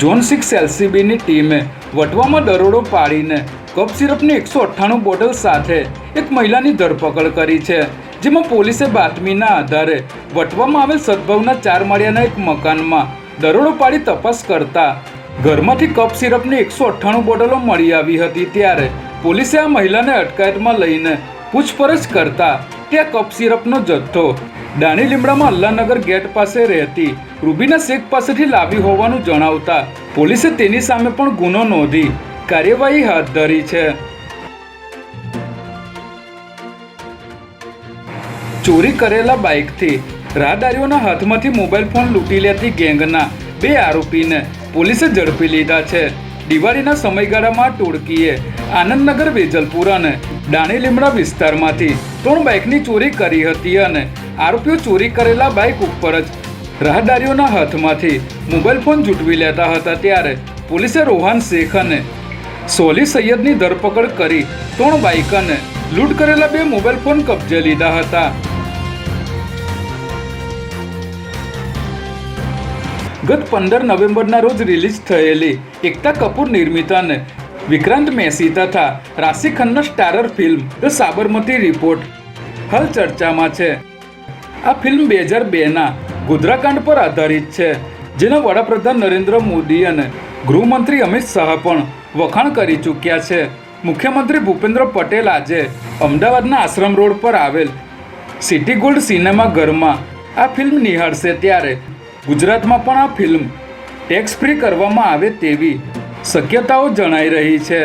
Zone six એલસીબીની ટીમે વટવામાં દરોડો પાડીને cup સિરપની એકસો અઠ્ઠાણું બોટલ સાથે એક મહિલાની ધરપકડ કરી છે, જેમાં પોલીસે બાતમીના આધારે વટવામાં આવેલ સદભવના ચાર માળિયાના એક મકાનમાં દરોડો પાડી તપાસ કરતા ઘરમાંથી કપ સિરપની એકસો અઠ્ઠાણું બોટલો મળી આવી હતી ત્યારે પોલીસે આ મહિલાને અટકાયતમાં લઈને પૂછપરછ કરતા ત્યાં કપ સિરપનો જથ્થો દાણી લીમડામાં અલ્લાનગર ગેટ પાસે રહેતી રૂબીના શેખ પાસેથી લાવી હોવાનું જણાવતા પોલીસે તેની સામે પણ ગુનો નોંધી કાર્યવાહી હાથ ધરી છે. ચોરી કરેલા બાઇકથી રાહદારીઓના હાથમાંથી મોબાઈલ ફોન લૂંટી લેતી ગેંગના બે આરોપીને પોલીસે ઝડપી લીધા છે. દિવાળીના સમયગાળામાં ટોળકીએ આનંદનગર, વેજલપુર અને દાણી લીમડા વિસ્તારમાંથી ત્રણ બાઇકની ચોરી કરી હતી અને આરોપીઓ ચોરી કરેલા બાઇક ઉપર જ રાહદારીઓના હાથમાંથી મોબાઈલ ફોન ઝૂંટવી લેતા હતા. ત્યારે પોલીસે રોહાન શેખ અને સોલી સૈયદની ધરપકડ કરી ત્રણ બાઇક અને લૂંટ કરેલા બે મોબાઈલ ફોન કબજે લીધા હતા. ગત પંદર નવેમ્બરના રોજ રિલીઝ થયેલી એકતા કપૂર નિર્મિત અને વિક્રાંત મેસી તથા Raashi Khanna starrer film the Sabarmati report હાલ ચર્ચામાં છે. આ ફિલ્મ બે હજાર બેના ગોધરાકાંડ પર આધારિત છે, જેના વડાપ્રધાન નરેન્દ્ર મોદી અને ગૃહમંત્રી અમિત શાહ પણ વખાણ કરી ચૂક્યા છે. મુખ્યમંત્રી ભૂપેન્દ્ર પટેલ આજે અમદાવાદના આશ્રમ રોડ પર આવેલ સિટી ગોલ્ડ સિનેમા ઘરમાં આ ફિલ્મ નિહાળશે ત્યારે ગુજરાતમાં પણ આ ફિલ્મ ટેક્સ ફ્રી કરવામાં આવે તેવી શક્યતાઓ જણાઈ રહી છે.